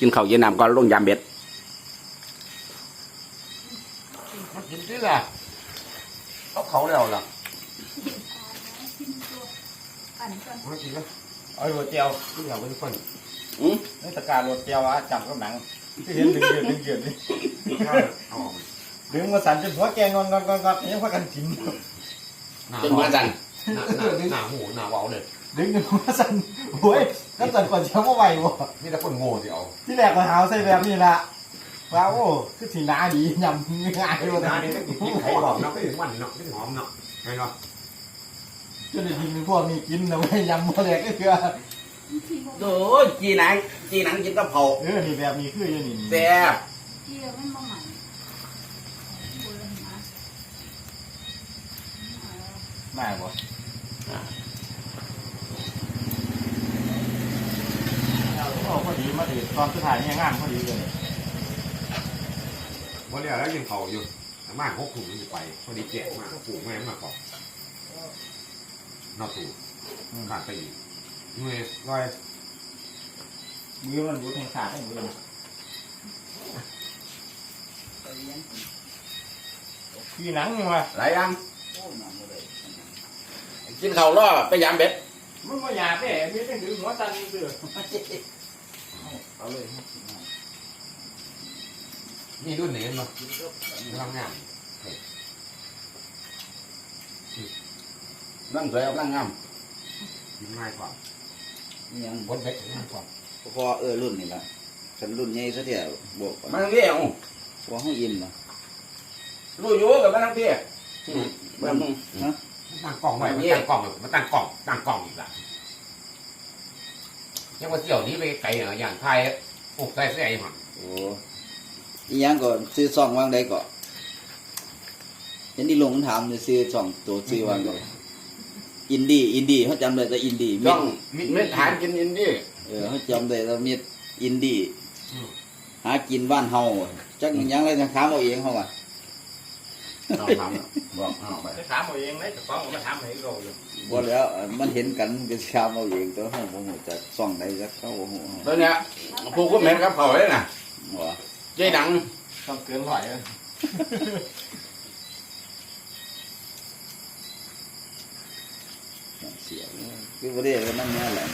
กินข้าวเย็นน้ำก่อนลงยามเบ็ดมันกินที่ละเอาเขาแล้วล่ะปั่นก่อนมันกินแล้วเอาโรเจียวที่เราเป็นคนอืมนี่ตะการโรเจียวอะจำกับหนังที่เห็นดึงเดือดดึงเดือดนี่ข้าวเอาออกดึงมาสั่นจนหัวแกงอนงอนงอนงอนยังพากันกินหน้าเป็นเหมือนกันหน้าหน้าหน้าหูหน้าเบาเลย ดึงจนหัวสั่นโอ้ยก็สั่นก่อนเช้าก็ไหวบ่นี่แต่คนโง่สิเอาที่แรกก็หาวใส่แบบนี้ละว้าวโอ้คือสีหน้าดียำง่ายเลยหน้านะนี่ก็กินไข่หอมเนาะก็ถึงมันเนาะก็ถึงหอมเนาะไงเนาะจนได้ยินพวกนี้กินนะไม่ยำโมแรกก็คือที่บอกโอ้ยจีหนังจีหนังกินกับเผาวเออนี่แบบนี้คืออย่างนี้แซ่บที่เราไม่มาใหม่โบราณนะได้บ่โอ้พอดี มาดีตอนสุดท้ายเนี่ยงานพอดีเลยวันนี้แล้วยังเขาอยู่แต่มากหกถุงอยู่ไปพอดีแจกมากปลูกแม่มาก่อนนอกตู้ขาดไปอีกเมื่อยร้อยมือมันรู้ทางขาดให้มือมันพี่หนังยังวะหลายอยังกินข้าวล่อไปยามเบ็ดมึงมาอยากเด้มีแต่ถือหัวตันเสือ เอาเลยนี่รุ่นไหนเนาะทำงานนั่งสวยเอานั่งงามกินง่ายกว่ายังบนเบ็ดง่ายกว่าพอเออรุ่นนี่ละฉันรุ่นใหญ่ซะเถี่ยบวกมันเรียงพอห้องอินละรู้อยู่กับมันทั้งพี่มันฮะตั้งกล่องไว้มันตั้งกล่องมันตั้งกล่องตั้งกล่องอีกละ ยังว่าเสี่ยวนี้ไปไก่เหรออย่างไทยปลูกใส่เสื้อไอ้หมันโอ้อีหยังก่อนซื้อซองวางได้ก่อนเห็นที่ลงมันถามเลยซื้อซองตัวซื้อวางก่อนอินดี้อินดี้เขาจำได้แต่อินดี้เม็ต้ดองเม็ดหานกินอินดี้เออเขาจำได้แต่เม็ดอินดี้หากินบ้านเฮาจักหยังไรทางถามเอาเองเขาว่ะ ต้องทำบอกเอาไปจะถามเอาเองไหมจะฟ้องมาถามให้เราอยู่บ่แล้วมันเห็นกันก็สิถามเอาเองตัวเฮาบ่ฮู้จักซองใดจักเขาบ่ฮู้ตอนเนี้ยผูกก็เหม็นกับเขาเลยนะว่าเจ๊หนังต้องเกินร้อยเลยเสียคือบ่ได้ก็นั่นแน่แหละ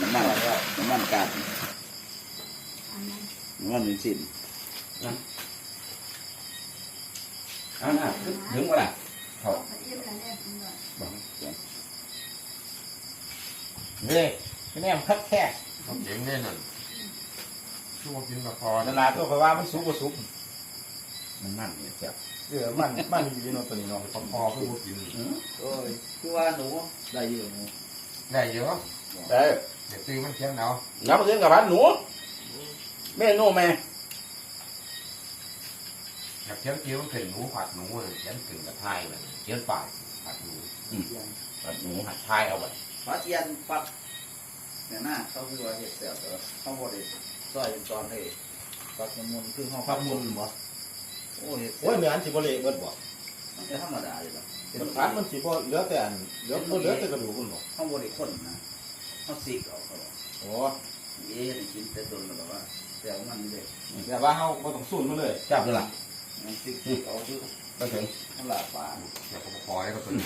น้ำมันน้ำมันกาดอันนั้นน้ำมันเป็นสิ้นเอาหน้า ถึงเวลาเอาไปเยี่ยมกันแน่คุณหน่อยเฮ้ยแม่มคัดแค่เขาเจ๋งแน่นอนช่วงกินกับพอนานาตัวคอยว่ามันสุกบ่สุกมันนั่นเนี่ยเจ็บเออมันมันอยู่ในตัวนี้เนาะพอพอคือพวกกินโอ้ยคือว่าหนูได้อยู่หนูได้เยอะได้เดี๋ยวตีมันเทียงเอาน้ำมาถึงกับพันหนูแม่หนูแม่อยาก เทียงเทียงมันเป็นหนูผัดหนูเลยเทียงถึงกับไทยเลยเทียงป่ายผัดหนูผัดหนูหัดทายเอาไปฟ้าเทียนปักเนี่ยนะเขาคือว่าเห็ดเสียบแต่เขาบ่ได้ซอยเป็นตอนให้ปักมุนคือห้องพักมุนบ่โอ้เห็ดโอ้ยเหมือนสิบ่เละเบิดบ่มันจะธรรมดาอยู่แล้วมันพัดมันสิบ่เหลือแต่อันเหลือบ่เหลือแต่กระดูกมันบ่ห้องบ่ได้คนนะเขาสีกเอาเขาบอกโอ้เอ๊ะได้กินแต่โดนแล้วแบบว่าแต่ว่ามันเลยแต่ว่าเฮาบ่ต้องสูนมันเลยจับเลยล่ะ มันสีกเอาคือไปถึงน้ำลาปลาอยากพอให้เขาตัวไหน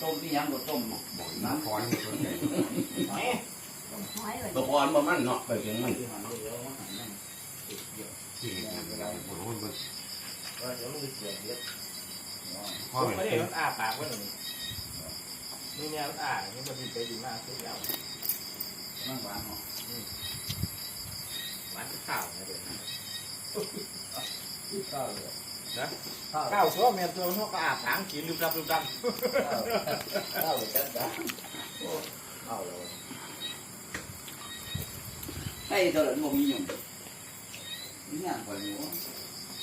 ต้มที่ยังบ่ต้มบอกน้ำพอให้เขาตัวไหนหอยเลยตัวพรบ่มันเนาะไปถึงมันที่หันเดียวหันนั่นเดียวที่เห็นเวลาปวดหัวมันว่าเดี๋ยวมันเสียเยอะพ่อผมเหมือนไม่ได้เป็นมันอ้าปากไว้ตรงนี้นี่เนี่ยมันอ้านี่มันสิไปดีมากคือเอานั่งหวานเนาะหวานข้าวนะเด้ อข้าวเลยข้าวซัวแม่นตัวเฮาก็อ้าปากกินลืมดับลืมดับข้าวเลยจัดจ้ะข้าวเลยให้ตลอดบ่มีหยังนี่งานก่อนอยู่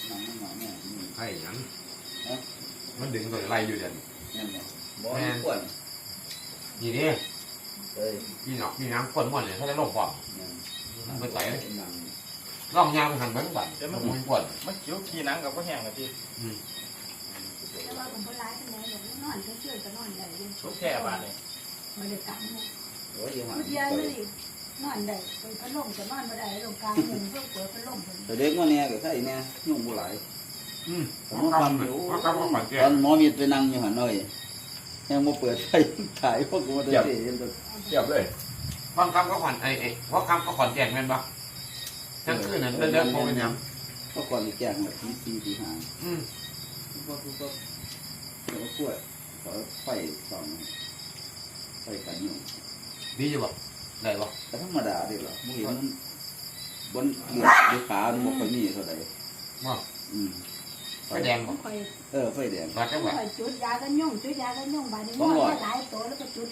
นั่งนั่งเนี่ยนี่ไข่ยังมันดึงตัวไรอยู่เด่นเนี่ยบ่มีควรนี่นี่ยพี่หนอกพี่น้ำคนหมดเลยถ้าได้ลงบ่อเนี่ยมันไปใส่เลย นั่งล่องยางหันเหมือนกันมัน มันปวดมันเขียวขี้หนังกับบ่แห้งอะที่แต่ว่าผมก็ร้ายกันแล้วอย่างนอนก็ช่วยกันนอนใหญ่เลยสุกแค่บาดนี่มาเด็กกันเนี่ยโอ้ยอยู่หันเยี่ยมเลยเนอนได้เปิดพัดลมจะนอนไม่ได้ลงกลางมุงเพื่อเปิดพัดลมเพิ่นแต่เด็กว่าเนี่ยก็ใช่เนี่ยยุ่งบ่หลายอืมผผมมว่าทำทำออยู่ยู่ว่าทำว่าฝันแก่ตอนหมอมีไปนั่งอยู่หันหน่อยยังมาเปิดไฟถ่ายพวกกูมาเตะเห็นตัวเทียบเลยฟังคำก็ขวัญไอ้ไอ้เพราะคำก็ขวัญแจกแม่นปะ ทั้งคืนนั้นเดินเดินโมเป็นยังเพราะก่อนที่แจ้งมาที่ตีตีห้าอืมก็ก็ก็เดี๋ยวกล้วยขอไฟสองไฟกันยุ่งดีอยู่บ่ได้บ่แต่ธรรมดาเด็กหรอมึงเห็นมันบนเหลือดหรือขามันบ่ค่อยมีเท่าไหร่บ่อืมไฟแดงบ่คอยเออไฟแดงบาดจังหวะคอยจุดยากันยุ่งจุดยากันยุ่งบาดนี้งอหลายตัวแล้วก็จุด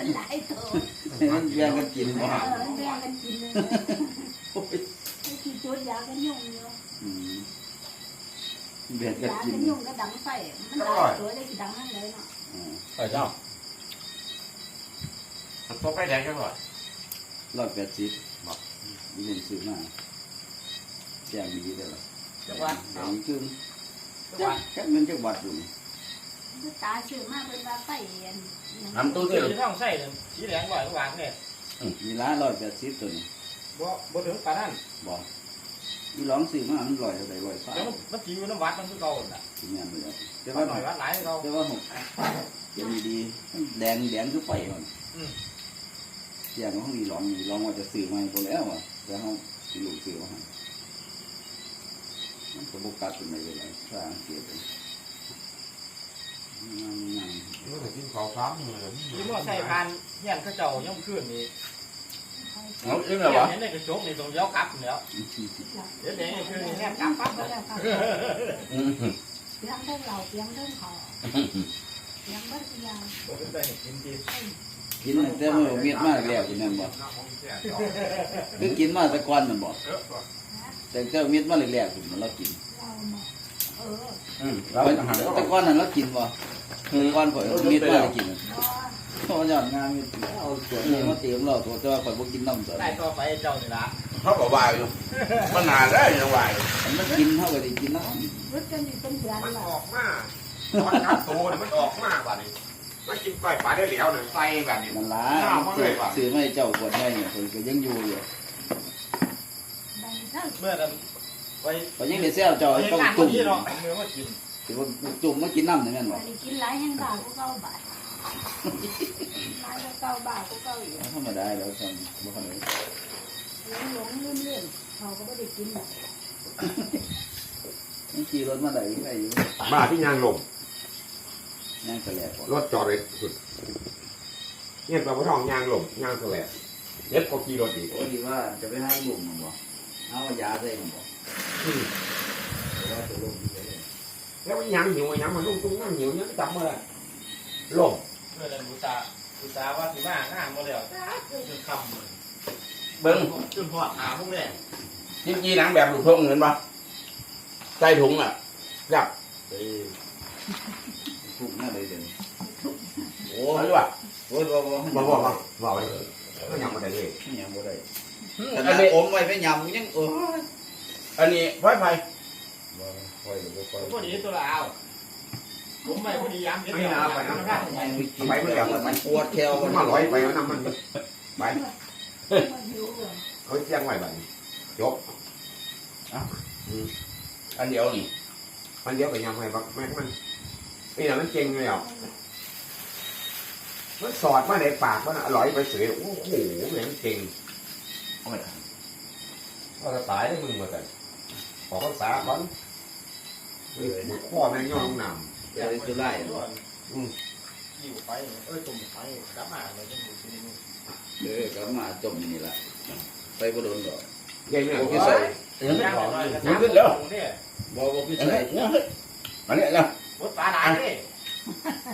มันหลายตัวมันแย่งกันกินเอบ่อแบ่งกันกินเลยโอ้ยไอ้ ที่จุดยากันยุ่งเนาะอืมแบ่งกันยากินกันยุ่งก็ดังไฟมันหลายตัวได้กี่ดังนั่นเลยเนาะอ่าเออเจ้าตัวไฟแดงจังหวะร้อยแปดสิบบอกมีเงินซื้อมาแจ้งดีได้หรอจังหวัดแจ้งคืนจังหวัดแค่เงินจังหวัดอยู่นี่ตาชื่อมากเป็นว่าไฟเอ็นทำตู้ที่ที่ที่ท้องใส่เนี่ยสีแดงกว่าระหว่างเนี่ย มีร้านร้อยแปดสิบตัวนี้ บ่บ่ถึงปานนั้นบอกมีร้องซื้อมามันร้อยเท่าไหร่ร้อยสามเดี๋ยวมันมันจิวน้ำวัดมันคือเก่าน่ะที่งานเลยแต่วัว่าดหน่อยวัดหลายคือเก่าแต่ว่าหกเดี๋ยวดีๆแดงแดงคือไฟมันอืมอย่างของมีร้องมีร้องว่าจะซื้อมาให้คนแล้วอะแต่เขาสิลูกซื้อมาให้มันก็บกัดเป็นไงเลยสร้างเกียรตินั่งนั่งนี่ก็กินข้าวซ้ำเลยที่มอใส่พานเฮียนเขาเจ้าย่อมขึ้นนี่ เอาขึ้นเห็แล้ววะนในกระจกนี่ตรงเลี้ยวกลับแล้วเดี๋ยวเดี๋ยวนี่คือแนบกลับปั๊บก็เลยแล้วค่ะอืมเสียงเท่าเราเสียงเท่าเขาเสียงบัดยางบ่ถึงได้กินดีกินแต่เมื่อเมียดมาแล้วกินนั่นบ่คือกินมาแตะกอนนั่นบ่แต่เจ้าเมียดมาแรกๆคุณมันเรากินเรามาเอออืมเราทหารแตะกอนนั่นเรากินบ่คือก้อนข่อยเมียดมาได้กินบ่ เพราะยอดงานมีเอาตัวนี้มาเตรียมเราตัวเจ้าข่อยบ่กินน้ำตัวได้ต่อไปเจ้านี่ล่ะเขาบอกว่าอยู่มันนานแล้วยังว่าอยู่มันกินเท่ากับได้กินน้รถกันอยู่เป็นเดือนมันแล้อวอกมาตอนนับตัวมันออกมาบัดนี้มันกินไก่ปลาได้แล้วเนี่ยไฟแบบนี้ำมันล้าซื้อมาให้เจ้าขวดใหญ่เนี่ยข่อยก็ยังอยู่อยู่บางท่านเมื่อนั้นไปข่อยยังได้แซวเจ้าไปต้องงานคตุ่นมนี้เนาะเมื่อมากินสิว่าตุ่มมากินน้ำนี่แม่นบ่ไปกินหลายแห่งบาทก็เก้าบาท หลายก็เก้าบาทก็เก้าอยู่ธรรมดาแล้วซั่นบ่ค่อยได้หลงลืมเรื่องเขาก็ไม่ได้กินแบบมันขี่รถมาได้อีกได้อยู่มาที่ยางลมยังกระแลกบ่รถจอดเลยสุดเนี่ยปลาทองยางลมยางแสลบเด็ดก็ขี่รถอีกโอ้ดีว่าจะไปให้ลุงมันบ่เอายาใส่มันบ่แต่ว่าจะลงที่ไหนแล้วมันยังหิวยังมันลุ่มตุ้งนั่งหิวยังจับมาเลยลม เมื่อนั้นบูชาบูชาว่าสิมางานบ่แล้วจ้าจนค่ำเลยเบิ้งจนหอดหาพวกนี้จิ้มจีหนังแบบลูกทงเห็นปะใส่ถุงอะจับถูกหน้าเลยเดี๋ยวนี้โอ้ยว่ะโอ้ยบ่บ่มาบอกว่าบอกเลยก็ยังไม่ได้เลยยังบ่ได้อัอันนนี้นี้อมไว้ไปยำยังโอ้ยอันนี้ไฟไฟบ่ค่อยบ่ค่อยพวกนี้ตัวละเอา ผมไม่พอดีย้ำเดี๋ยวเดี๋ยวไปมันแบบมันปวดแคลมันมาลอยไปแล้วน้ำมันไปมันหิวเขาเชียงไว้แบบนี้จบอันเดียวนี่มันเดียวกับยังไงบ้างแม่มันนี่แหละมันเก่งเลยอะมันสอดมาในปากมันอร่อยไปเสือโอ้โหแม่งเก่งเอาไปก็จะตายได้มึงมาแต่ขอภาษาบ้านมึงข้อแม่งย่องน จะได้สุไล่บ่อยู่ไปเอ้ยตุ่มไปกลับมาเลยจะอยู่ที่นี่เออกลับมาจมนี่ละไปบ่โดนดอกเก่งเนี่ยบ่คือใส่ยังไม่ย่างพอหน่อยยังขึ้นแล้วเนี่ยบ่บ่คือยังใส่ขึ้นยังขึ้นอันนี้แล้วรถปลาด่านนี่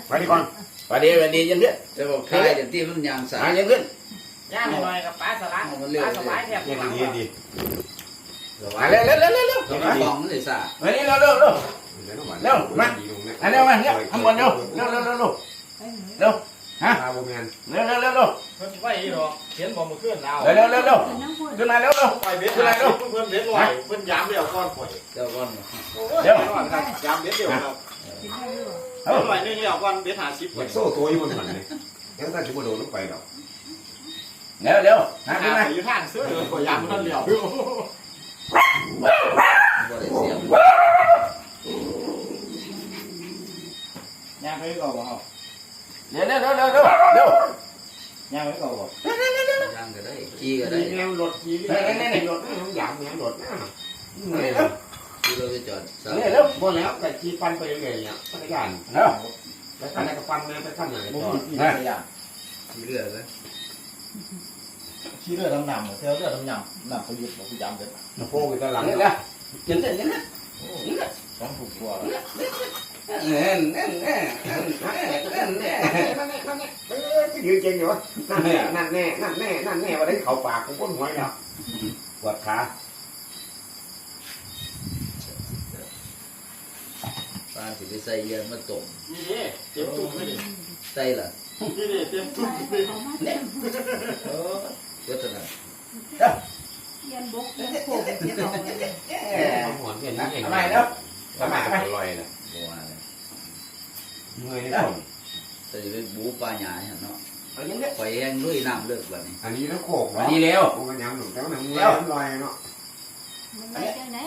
ไปดีก่อนประเดี๋ยวประเดี๋ยวยังขึ้นแต่บ่คลายอย่างที่มันยางสาอ่ายังขึ้นย่างหน่อยกับปลาสลัดปลาสลายแทบเก่งดีดีอ่าเร็วเร็วเร็วเร็วเร็วเราไม่ฟ้องมันเลยสามานี่เร็วเร็วเร็ว เร็วอันเร็วมาเนี่ยข้างบนเร็วเร็วเร็วเร็วเร็วไปเหนื่อยเร็วฮะอาโบแมนเร็วเร็วเร็วเร็วเพิ่นไปอีหรอกเขียนบอกมาเคลื่อนเราเร็วเร็วเร็วเร็วเป็นน้ำพุขึ้นมาเร็วเร็วไปเบ็ดไหลเพิ่นเบ็ดลอยเพิ่นยามเดียวก้อนข่อยเจ้าก้อนเดี๋ยวยามเบ็ดเดียวครับกินได้ด้วยเอ้าเบ็ดลอยนึงเดียวก้อนเบ็ดหาสิบเหมือนโซ่ตัวอยู่บนหันเลยแล้วถ้าจะมาโดนลงไปหรอกเเร็วเร็วหาหาขึ้นไปมาอยู่ทางเสื้อเลยก็ยำมันเหลียว บ่ได้เสียง ย่าง ไปก่อนบ่เร็วเร็วเร็วเร็วเร็วเร็วย่างไปก่อนบ่ย่างก็ได้ขี่ก็ได้แนวรถขี่เรือแนวรถน้ำหยาบแนวรถนะเหนื่อยขี่รถไปจอดซะเร็วเร็วบ่แล้วแต่ขี่ปันไปเรื่อยๆเนี่ยพัทยานเร็วแล้วกันแล้วก็ปันไปขั้นไหนบ่ต่อมีที่ไปย่างขี่เรือเลยขี้เลือดดำๆเท่าเลือดดำๆน้ำประยุทธ์บ่คือยำเด้อโค้งไปตอนหลังเร็วเนี่เร็ยวเย็นเย็นเย็นนะต้องถูกตัวแล้ว เน่เน่เน่เน่เน่นั่นแน่นั่นแน่เออที่ยืนเก่งอยู่นั่นแน่นั่นแน่นั่นแน่นั่นแน่วันนี้เขาปากกูก้นหัวแล้วปวดขาป้าสิไปใส่เย็นมาต้มนี่เตรียมตุ้มไว้ดิใส่ล่ะนี่เตรียมตุ้มไปเขามาเต็มเออเยวเท่านั้นเย็นบกเย็นโผล่เย็นเอาเลยเอาหัวเห็นนี่เองทำไมเร็วทำไมอร่อยนะบ่ว่าเลย เมื่อยนี่ผมแต่สิไปบูปลาหยาหั่นเนาะเอาเย็นเร็วไปแห้งลุยน้ำเลิกบัดนี้อันนี้แล้วโขกวันนี้เร็วกูมันยำหนุ่มแต่ว่าหนังเมื่อยน้ำลอยเนาะมันไม่จังไหน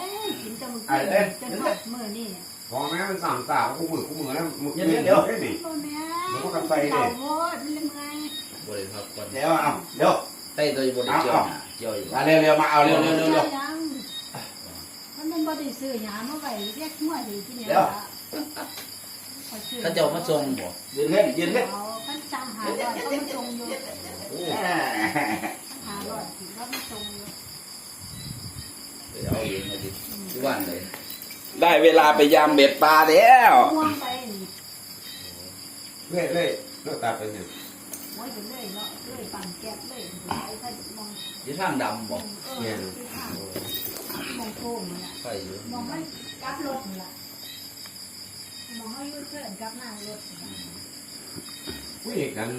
กินจมูกกินจนหมดมือนี่พอแม่มันสั่งสาวกูมือกูมือแล้วมึงเดี๋ยวเดี๋ยวเฮ้ยนี่ตัวเนี้ยเต่าโคตรมันยังไงบ่ได้พักผ่อนเร็วเอาเร็วใส่ตัวบ่ได้เจียวหน้าเจียวอยู่มาเร็วเร็วมาเอาเร็วเร็วเร็วเร็วยังมันเป็นบอดี้ซื้อหยามาไว้เรียกหัวดีที่เนี่ย ถ้าเจ้ามาส่งบ่ยืนขึ้นยืนขึ้นเอาขั้นจำหาว่าเขามาทรงอยู่โอ้หาว่าถึงเขามาทรงอยู่ไปเอาเองมาดิที่บ้านเลย ได้เวลาไปยามเบ็ดปลาแล้วม่วงไปนี่เล่เล่เลือดตาเป็นเนี่ยโอ้ยจะเลยเนาะเลยปั่นแก๊สเลยไปถ้ามองอยู่ทางดำบ่เออที่ทางมองโค้งนี่แหละไปอยู่มองไม่กลับรถนี่แหละมองให้ยืดเส้นกลับหน้ารถนี่ล่ะผู้หญิงนั้น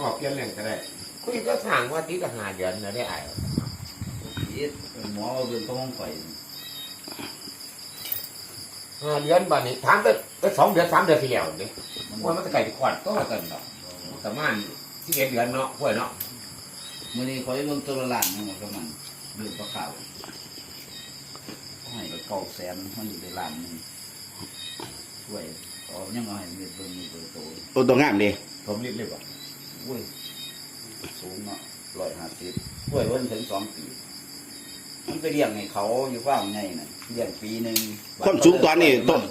ออกเปลี่ยนแหล่งก็ได้ผู้หญิงก็สั่งว่าตีกับหาเดือนนะได้ไอ้อีดหมอเอาเบิ่งต้องข่อยหาเดือนบัดนี้ถามก็ก็สองเดือนสามเดือนที่แล้วนี่ว่ามันจะไก่ขวัญก็กันเนาะประมาณที่เดือนเนาะพวกเนาะมื้อนี้ข่อยเบิ่งตัวละล้านนึงหมดกับมันเรื่องปลาขาวให้ไปเก้าแสนมันอยู่ในล้านหนึง ช่วยเอายังเอาให้เม็ดเบิ่งมีเบอร์โตโอ้ตัวงามดีผมรีบรีบอะอุ้ยสูงเนาะร้อยห้าสิบกล้วยวันถึงสองปีมันไปเลี้ยงให้เขาอยู่ฟาร์มไงน่ะเลี้ยงปีหนึ่งความสูงตอนนี้ต้น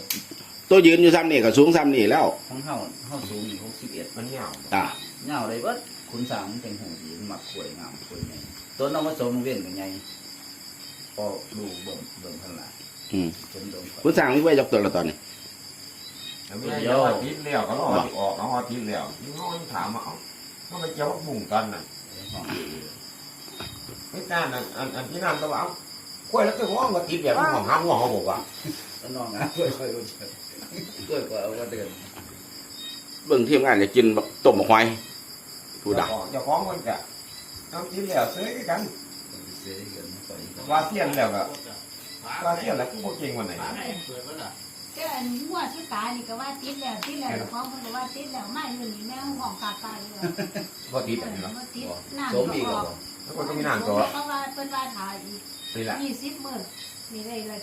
ตัวยืนอยู่ซ้ำนี่ก็สูงซ้ำนี่แล้วของเฮาเฮาสูงอยู่หกสิบเอ็ดมันยาวอ่าเงาเลยเบิดคุณสางมันเป็นหูดีมันมักกล้วยงามกล้วยใหญ่ต้นเอามาสมเวียนกันไงพอดูเบิ่มเบิ่มพันละอืมจนโดนไฟคุณสั่งไว้จักตัวละตอนนี้ แล้วม่ยาวติดแล้วก็รอออกเอาติดแล้วนี่น้องถามมาเอาก็ไปเจ้าบุ่งกันน่ะไม่กล้าอันอันอันที่นั่นก็ว่าเอากล้วยแล้วก็ห้องก็ติดแบบห้องห้างห้องเขาบอกว่าแล้วน้องอะกล้วยกล้วยกล้วยกล้วยกว่าเอาว่าเดินเบิ่งทีมงานจะกินต้มหอยผู้ดักเจ้าของมันก็เอาติดแล้วซื้อกันเสยเงินว่าเทียนแล้วก็ว่าเทียนแล้วกูบ่เก่งวันไหนเปิดแล้วล่ะ ก็อันหัวที่ตายนี่ก็ว่าติดแล้วติดแล้วเขามันก็ว่าติดแล้วไม่เงินนี่แม่ห้องกาตายเลยบ่ติดอันนี้หรอกติดน้ำสมอีกก็แล้วออกบ่แล้วก็มีน้ำตัวเพราะว่าเป็นว่าถ่ายอีกนี่แหละยี่สิบมื้อนี่เลยละ